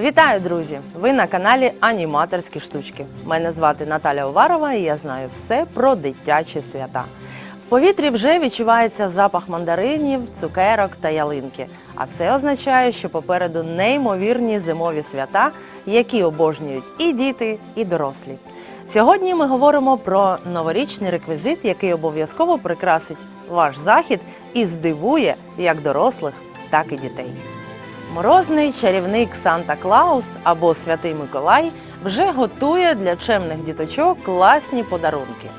Вітаю, друзі! Ви на каналі Аніматорські штучки. Мене звати Наталя Уварова і я знаю все про дитячі свята. В повітрі вже відчувається запах мандаринів, цукерок та ялинки. А це означає, що попереду неймовірні зимові свята, які обожнюють і діти, і дорослі. Сьогодні ми говоримо про новорічний реквізит, який обов'язково прикрасить ваш захід і здивує як дорослих, так і дітей. Морозний чарівник Санта Клаус або Святий Миколай вже готує для чемних діточок класні подарунки.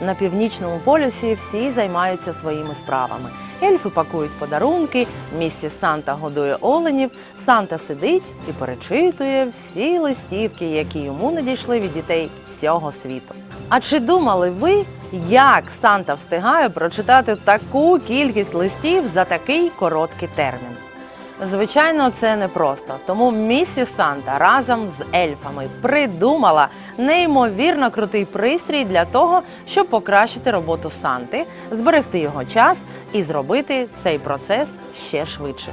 На північному полюсі всі займаються своїми справами. Ельфи пакують подарунки, місті Санта годує оленів, Санта сидить і перечитує всі листівки, які йому надійшли від дітей всього світу. А чи думали ви, як Санта встигає прочитати таку кількість листів за такий короткий термін? Звичайно, це непросто. Тому місіс Санта разом з ельфами придумала неймовірно крутий пристрій для того, щоб покращити роботу Санти, зберегти його час і зробити цей процес ще швидше.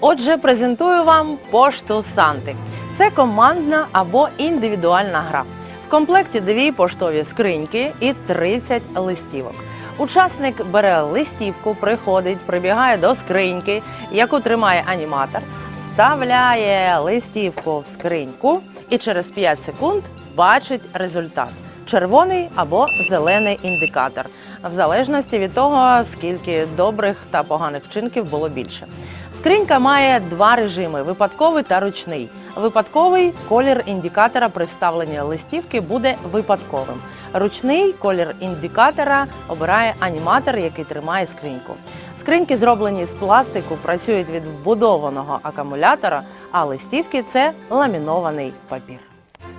Отже, презентую вам пошту Санти. Це командна або індивідуальна гра. В комплекті дві поштові скриньки і 30 листівок. Учасник бере листівку, приходить, прибігає до скриньки, яку тримає аніматор, вставляє листівку в скриньку і через 5 секунд бачить результат: червоний або зелений індикатор, в залежності від того, скільки добрих та поганих вчинків було більше. Скринька має два режими: випадковий та ручний. Випадковий колір індикатора при вставленні листівки буде випадковим. Ручний колір індикатора обирає аніматор, який тримає скриньку. Скриньки зроблені з пластику, працюють від вбудованого акумулятора, а листівки це ламінований папір.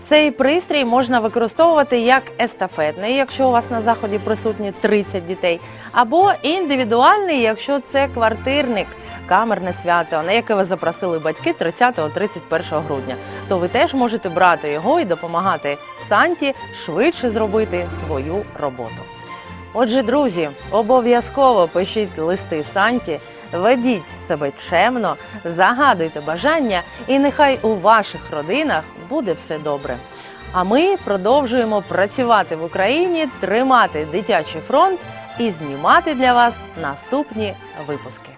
Цей пристрій можна використовувати як естафетний, якщо у вас на заході присутні 30 дітей, або індивідуальний, якщо це квартирник, камерне свято, на яке ви запросили батьки 30-31 грудня. То ви теж можете брати його і допомагати Санті швидше зробити свою роботу. Отже, друзі, обов'язково пишіть листи Санті, ведіть себе чемно, загадуйте бажання, і нехай у ваших родинах буде все добре. А ми продовжуємо працювати в Україні, тримати дитячий фронт і знімати для вас наступні випуски.